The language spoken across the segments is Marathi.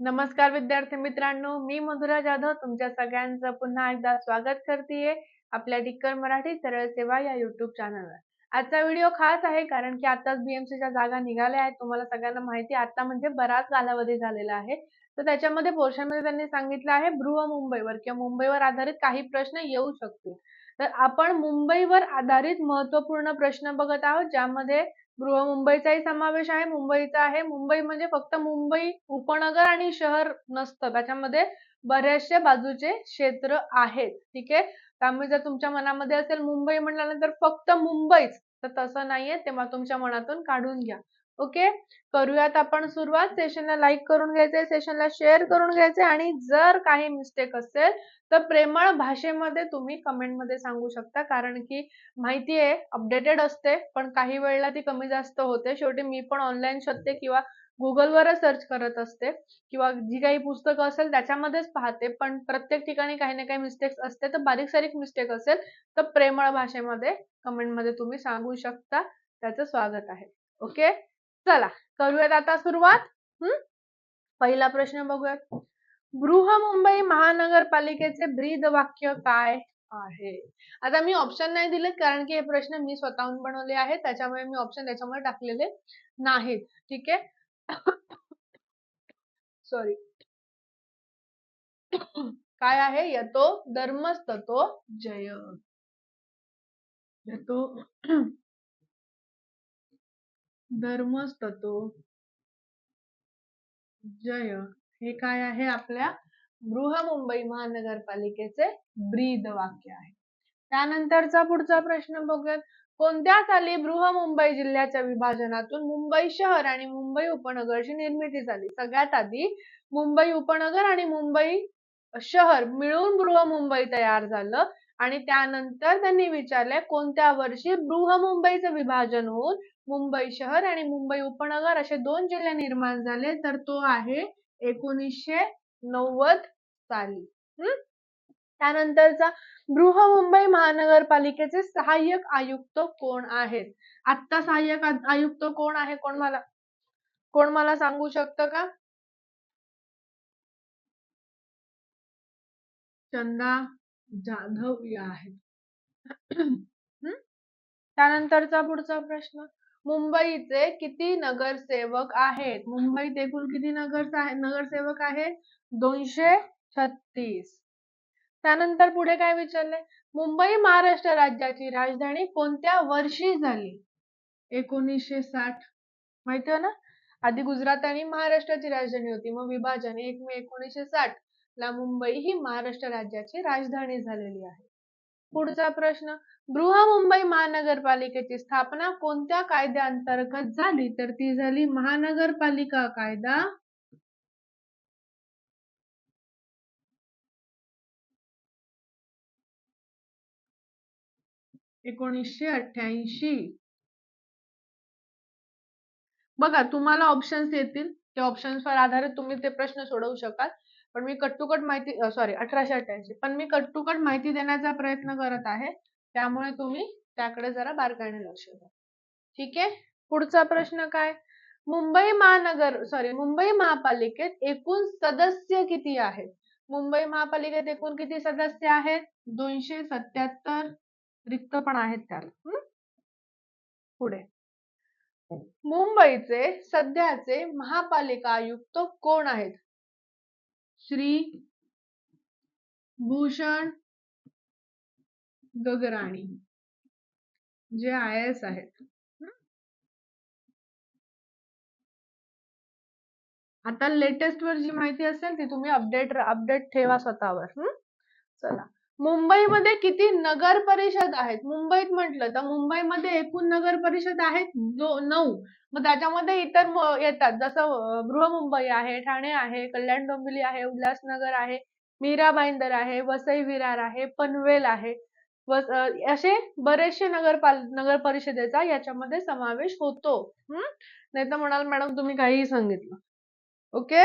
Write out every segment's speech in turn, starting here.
नमस्कार विद्यार्थी मित्रांनो मी मधुरा जाधव. तुमच्या सगळ्यांचं पुन्हा एकदा स्वागत करतेय आपल्या डिक्कर मराठी सरळ सेवा या युट्यूब चॅनलवर आजचा व्हिडिओ खास आहे कारण की आताच बीएमसीच्या जागा निघाल्या आहेत. तुम्हाला सगळ्यांना माहिती आता म्हणजे बराच कालावधी झालेला आहे. तर त्याच्यामध्ये पोर्शनमध्ये त्यांनी सांगितलं आहे बृह मुंबईवर किंवा मुंबईवर आधारित काही प्रश्न येऊ शकतील. तर आपण मुंबईवर आधारित महत्त्वपूर्ण प्रश्न बघत आहोत ज्यामध्ये बृहमुंबईचाही समावेश आहे मुंबईचा आहे. मुंबई म्हणजे फक्त मुंबई उपनगर आणि शहर नसतं. त्याच्यामध्ये बऱ्याचशा बाजूचे क्षेत्र आहेत. ठीक आहे? त्यामुळे जर तुमच्या मनामध्ये असेल मुंबई म्हटल्यानंतर फक्त मुंबईच तर तसं नाहीये. तेव्हा तुमच्या मनातून काढून घ्या. ओके? करूयात आपण सुरुवात. सेशनला लाईक करून घ्यायचंय सेशनला शेअर करून घ्यायचे आणि जर काही मिस्टेक असेल तर प्रेमळ भाषेमध्ये तुम्ही कमेंटमध्ये सांगू शकता. कारण की माहिती आहे अपडेटेड असते पण काही वेळेला ती कमी जास्त होते. शेवटी मी पण ऑनलाईन शोधते किंवा गुगलवरच सर्च करत असते किंवा जी काही पुस्तकं असेल त्याच्यामध्येच पाहते. पण प्रत्येक ठिकाणी काही ना काही मिस्टेक्स असते तर बारीक सारीक मिस्टेक असेल तर प्रेमळ भाषेमध्ये कमेंटमध्ये तुम्ही सांगू शकता. त्याचं स्वागत आहे. ओके? चला करूयात आता सुरुवात. हम्म पहिला प्रश्न बघूयात. बृहमुंबई महानगरपालिकेचे ब्रीद वाक्य काय आहे? आता मी ऑप्शन नाही दिले कारण की हे प्रश्न मी स्वतःहून बनवले आहेत. त्याच्यामुळे मी ऑप्शन त्याच्यामुळे टाकलेले नाहीत. ठीक आहे? सॉरी काय आहे? यतो धर्मस्ततो जय. यतो धर्मस्ततो जय. हे काय आहे आपल्या बृहमुंबई महानगरपालिकेचे ब्रीद वाक्य आहे. त्यानंतरचा पुढचा प्रश्न बघूयात. कोणत्या साली बृहमुंबई जिल्ह्याच्या विभाजनातून मुंबई शहर आणि मुंबई उपनगरची निर्मिती झाली? सगळ्यात आधी मुंबई उपनगर आणि मुंबई शहर मिळून बृहमुंबई तयार झालं. आणि त्यानंतर त्यांनी विचारले कोणत्या वर्षी बृहमुंबईचं विभाजन होऊन मुंबई शहर आणि मुंबई उपनगर असे दोन जिल्हे निर्माण झाले तर तो आहे एकोणीसशे नव्वद साली. हम्म त्यानंतरचा बृहमुंबई महानगरपालिकेचे सहाय्यक आयुक्त कोण आहेत? आत्ता सहाय्यक आयुक्त कोण आहे? कोण मला कोण मला सांगू शकतं का? चंदा जाधव या आहेत त्यानंतरचा पुढचा प्रश्न मुंबईचे किती नगरसेवक आहेत? मुंबईत एकूण किती नगर नगरसेवक आहेत? दोनशे छत्तीस. त्यानंतर पुढे काय विचारले मुंबई महाराष्ट्र राज्याची राजधानी कोणत्या वर्षी झाली? एकोणीसशे साठ. माहिती ना? आधी गुजरात आणि महाराष्ट्राची राजधानी होती मग विभाजन एक मे एकोणीसशे साठ. ला मुंबई ही महाराष्ट्र राज्याची राजधानी झालेली आहे. पुढचा प्रश्न बृहमुंबई महानगरपालिकेची स्थापना कोणत्या कायद्याअंतर्गत झाली? तर ती झाली महानगरपालिका कायदा. एकोणीसशे अठ्ठ्याऐंशी. बघा तुम्हाला ऑप्शन्स येतील. त्या ऑप्शन्सवर आधारित तुम्ही ते प्रश्न सोडवू शकाल. पण मी कट्टुकट माहिती सॉरी अठराशे अठ्ठ्याऐंशी. पण मी कट्टुकट माहिती देण्याचा प्रयत्न करत आहे. त्यामुळे तुम्ही त्याकडे जरा बारकाईने लक्ष द्या. ठीक आहे? पुढचा प्रश्न काय? मुंबई महानगर सॉरी मुंबई महापालिकेत एकूण सदस्य किती आहेत? मुंबई महापालिकेत एकूण किती सदस्य आहेत? दोनशे सत्याहत्तर रिक्त पण आहेत त्याला. पुढे. मुंबईचे सध्याचे महापालिका आयुक्त कोण आहेत? श्री भूषण गगराणी जे आय एस आहेत. आता लेटेस्ट वर जी माहिती असेल ती तुम्ही अपडेट अपडेट ठेवा स्वतःवर. चला. मुंबईमध्ये किती नगर परिषद आहेत? मुंबईत म्हटलं तर मुंबईमध्ये एकूण नगर परिषद आहेत नऊ. मग त्याच्यामध्ये इतर येतात. जसं बृहमुंबई आहे ठाणे आहे कल्याण डोंबिवली आहे उल्हासनगर आहे मीरा भाईंदर आहे वसई विरार आहे पनवेल आहे. असे बरेचसे नगरपाल नगर परिषदेचा याच्यामध्ये समावेश होतो. हम्म नाही तर म्हणाल मॅडम तुम्ही काहीही सांगितलं. ओके?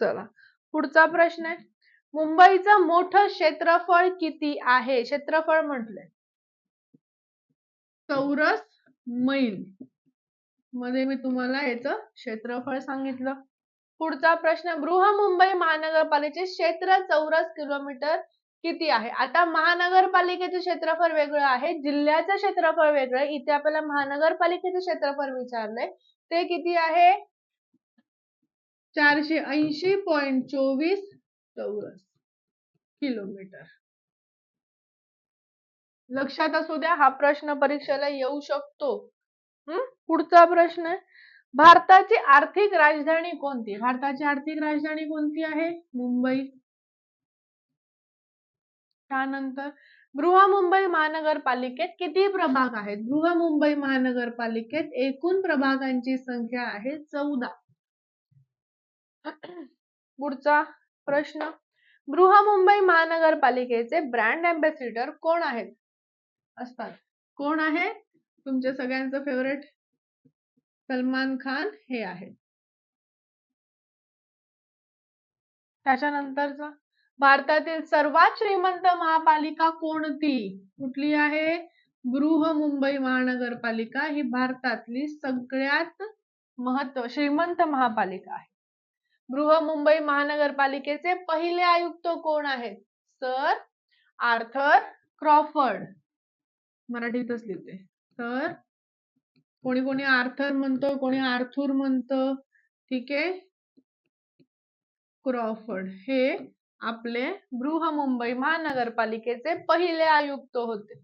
चला. पुढचा प्रश्न आहे. मुंबईचं मोठं क्षेत्रफळ किती आहे? क्षेत्रफळ म्हटलंय. चौरस मैलमध्ये मी तुम्हाला याच क्षेत्रफळ सांगितलं. पुढचा प्रश्न बृहमुंबई महानगरपालिकेचे क्षेत्र चौरस किलोमीटर किती आहे? आता महानगरपालिकेचे क्षेत्रफळ वेगळं आहे जिल्ह्याचं क्षेत्रफळ वेगळं इथे आपल्याला महानगरपालिकेचे क्षेत्रफळ विचारलंय. ते किती आहे? चारशे ऐंशी पॉईंट चोवीस चौरस किलोमीटर. लक्षात असू द्या हा प्रश्न परीक्षेला येऊ शकतो. हम्म पुढचा प्रश्न आहे भारताची आर्थिक राजधानी कोणती? भारताची आर्थिक राजधानी कोणती आहे? मुंबई. त्यानंतर बृहमुंबई महानगरपालिकेत किती प्रभाग आहेत? बृहमुंबई महानगरपालिकेत एकूण प्रभागांची संख्या आहे चौदा. पुढचा प्रश्न. बृहमुंबई महानगरपालिकेचे ब्रँड अँबॅसिडर कोण आहेत? असतात. कोण आहे? तुमच्या सगळ्यांचं फेवरेट सलमान खान हे आहेत. त्याच्यानंतरचा भारतातील सर्वात श्रीमंत महापालिका कोणती? कुठली आहे? बृहमुंबई महानगरपालिका ही भारतातली सगळ्यात महत्त्व श्रीमंत महापालिका आहे. बृहमुंबई महानगरपालिकेचे पहिले आयुक्त कोण आहेत? Sir Arthur Crawford. मराठीतच लिहिते. तर कोणी कोणी आर्थर म्हणतो कोणी आर्थूर म्हणतं. ठीक आहे? क्रॉफर्ड. हे आपले बृहमुंबई महानगरपालिकेचे पहिले आयुक्त होते.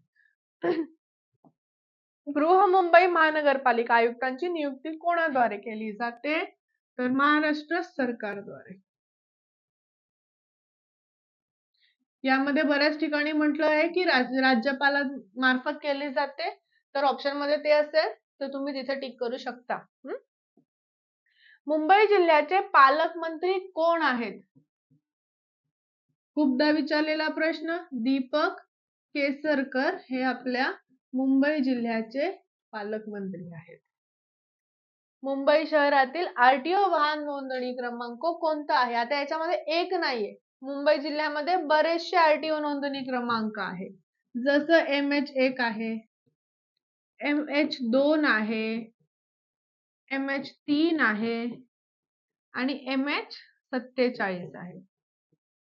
बृहमुंबई महानगरपालिका आयुक्तांची नियुक्ती कोणाद्वारे केली जाते? तर महाराष्ट्र सरकारद्वारे. यामध्ये बऱ्याच ठिकाणी म्हटलं आहे की राज्यपाला मार्फत केले जाते. तर ऑप्शनमध्ये ते असेल तर तुम्ही तिथे टिक करू शकता. मुंबई जिल्ह्याचे पालकमंत्री कोण आहेत? खूपदा विचारलेला प्रश्न दीपक केसरकर हे आपल्या मुंबई जिल्ह्याचे पालकमंत्री आहेत. मुंबई शहरातील आरटीओ वाहन नोंदणी क्रमांक कोणता आहे? आता याच्यामध्ये एक नाहीये. मुंबई जिल्ह्यामध्ये बरेचसे आरटीओ नोंदणी क्रमांक आहे. जसं एम एच एक आहे. एम एच दोन आहे. एम एच तीन आहे. आणि एम एच सत्तेचाळीस आहे.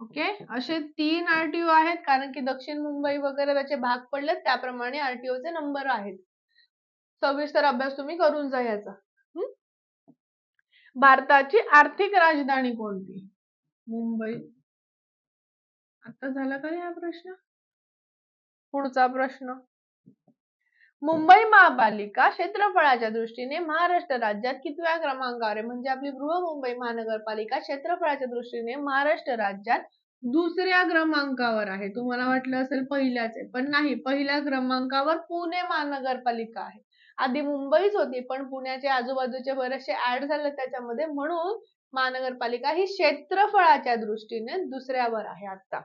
ओके? असे तीन आरटीओ आहेत कारण की दक्षिण मुंबई वगैरे त्याचे भाग पडलेत त्याप्रमाणे आरटीओचे नंबर आहेत. सविस्तर अभ्यास तुम्ही करून जा याचा. भारताची आर्थिक राजधानी कोणती? मुंबई. आता झाला का हा प्रश्न? पुढचा प्रश्न. मुंबई महापालिका क्षेत्रफळाच्या दृष्टीने महाराष्ट्र राज्यात कितव्या क्रमांकावर आहे? म्हणजे आपली बृहमुंबई महानगरपालिका क्षेत्रफळाच्या दृष्टीने महाराष्ट्र राज्यात दुसऱ्या क्रमांकावर आहे. तुम्हाला वाटलं असेल पहिल्याच आहे पण नाही. पहिल्या क्रमांकावर पुणे महानगरपालिका आहे. आधी मुंबईच होती पण पुण्याचे आजूबाजूचे बरेचसे ऍड झाले त्याच्यामध्ये. म्हणून महानगरपालिका ही क्षेत्रफळाच्या दृष्टीने दुसऱ्यावर आहे आता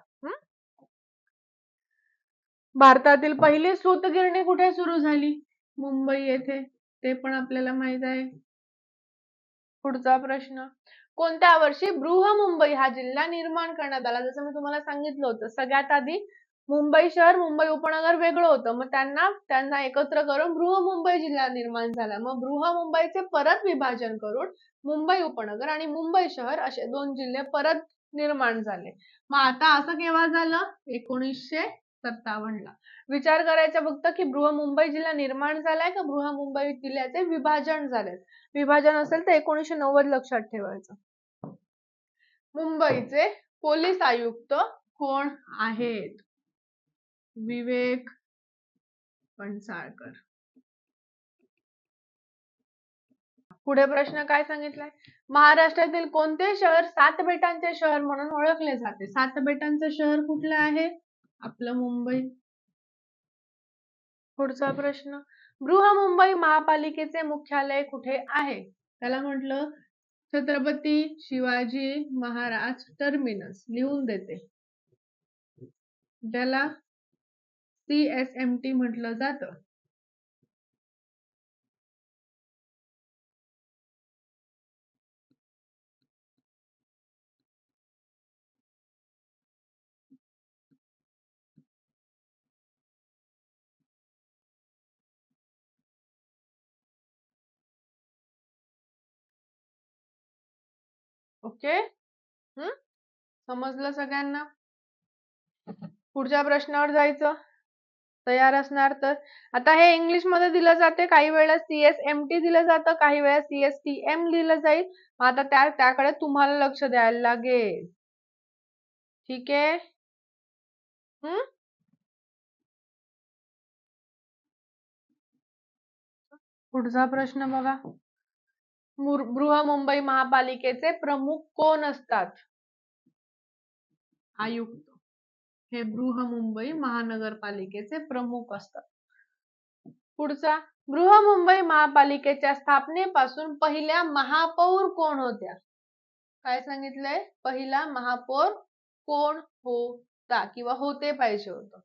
भारतातील पहिली सूतगिरणी कुठे सुरू झाली? मुंबई येथे. ते पण आपल्याला माहीत आहे. पुढचा प्रश्न. कोणत्या वर्षी बृहमुंबई हा जिल्हा निर्माण करण्यात आला? जसं मी तुम्हाला सांगितलं होतं सगळ्यात आधी मुंबई शहर मुंबई उपनगर वेगळं होतं. मग त्यांना त्यांना एकत्र करून बृहमुंबई जिल्हा निर्माण झाला. मग बृहमुंबईचे परत विभाजन करून मुंबई उपनगर आणि मुंबई शहर असे दोन जिल्हे परत निर्माण झाले. मग आता असं केव्हा झालं? एकोणीसशे सत्तावन्नला. विचार करायचा फक्त की बृहमुंबई जिल्हा निर्माण झालाय का? बृहमुंबई जिल्ह्याचे विभाजन झाले विभाजन असेल तर एकोणीसशे नव्वद लक्षात ठेवायचं. मुंबईचे पोलीस आयुक्त कोण आहेत? विवेक पणसाळकर. पुढे प्रश्न काय सांगितलाय? महाराष्ट्रातील कोणते शहर सात बेटांचे शहर म्हणून ओळखले जाते? सात बेटांचे शहर कुठलं आहे? आपलं मुंबई. पुढचा प्रश्न. बृहमुंबई महापालिकेचे मुख्यालय कुठे आहे? त्याला म्हटलं छत्रपती शिवाजी महाराज टर्मिनस लिहून देते. त्याला CSMT म्हटलं जातं. ओके? हम्म समजलं सगळ्यांना? पुढच्या प्रश्नावर जायचं? तयार असणार तर. आता हे इंग्लिशमध्ये दिलं जाते काही वेळेला सी एस एम टी दिलं जातं काही वेळेला सी टी एम लिहिलं जाईल. आता त्या त्याकडे तुम्हाला लक्ष द्यायला लागेल. ठीक आहे? हम्म पुढचा प्रश्न बघा. बृहमुंबई महापालिकेचे प्रमुख कोण असतात? आयुक्त. हे बृहमुंबई महानगरपालिकेचे प्रमुख असतात. पुढचा बृहमुंबई महापालिकेच्या स्थापनेपासून पहिल्या महापौर कोण होत्या? काय सांगितलंय? पहिला महापौर कोण होता किंवा होते पाहिजे होत?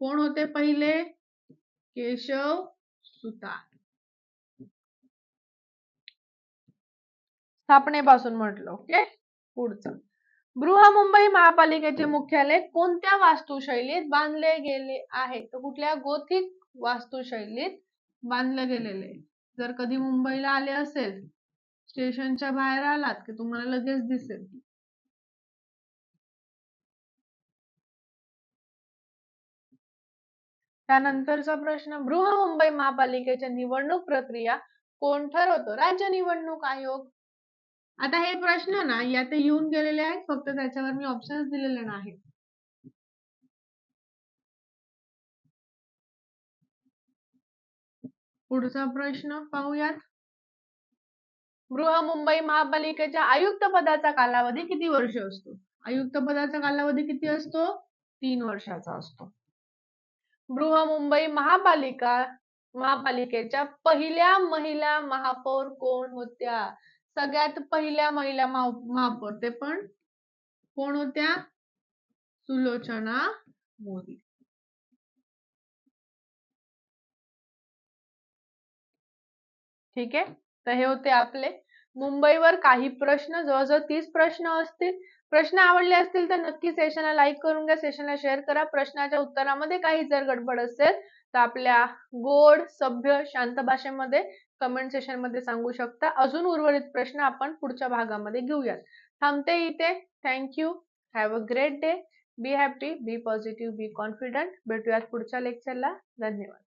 कोण होते पहिले? केशव सुतार. स्थापनेपासून म्हटलं ओके? पुढचं. बृहमुंबई महापालिकेचे मुख्यालय कोणत्या वास्तुशैलीत बांधले गेले आहे? तर कुठल्या गोथिक वास्तुशैलीत बांधले गेलेले जर कधी मुंबईला आले असेल स्टेशनच्या बाहेर आलात की तुम्हाला लगेच दिसेल. त्यानंतरचा प्रश्न बृहमुंबई महापालिकेच्या निवडणूक प्रक्रिया कोण ठरवतो? राज्य निवडणूक आयोग आता हे प्रश्न ना यात येऊन गेलेले आहेत फक्त त्याच्यावर मी ऑप्शन्स दिलेले नाहीत. पुढचा प्रश्न पाहूयात. बृहमुंबई महापालिकेच्या आयुक्त पदाचा कालावधी किती वर्ष असतो? आयुक्त पदाचा कालावधी किती असतो? तीन वर्षाचा असतो. बृहमुंबई महापालिका महापालिकेच्या पहिल्या महिला महापौर कोण होत्या? सगळ्यात पहिल्या महिला महापौर ते पण कोण होत्या? सुलोचना मोदी. ठीक आहे? तर हे होते आपले. मुंबईवर काही प्रश्न जवळजवळ तीस प्रश्न असतील. प्रश्न आवडले असतील तर नक्की सेशनला लाईक करून घ्या. सेशनला शेअर करा. प्रश्नाच्या उत्तरामध्ये काही जर गडबड असेल तर आपल्या गोड सभ्य शांत भाषेमध्ये कमेंट सेशनमध्ये सांगू शकता. अजून उर्वरित प्रश्न आपण पुढच्या भागामध्ये घेऊयात. थांबते इथे. Thank you have a great day be happy be positive be confident भेटूयात पुढच्या लेक्चरला धन्यवाद.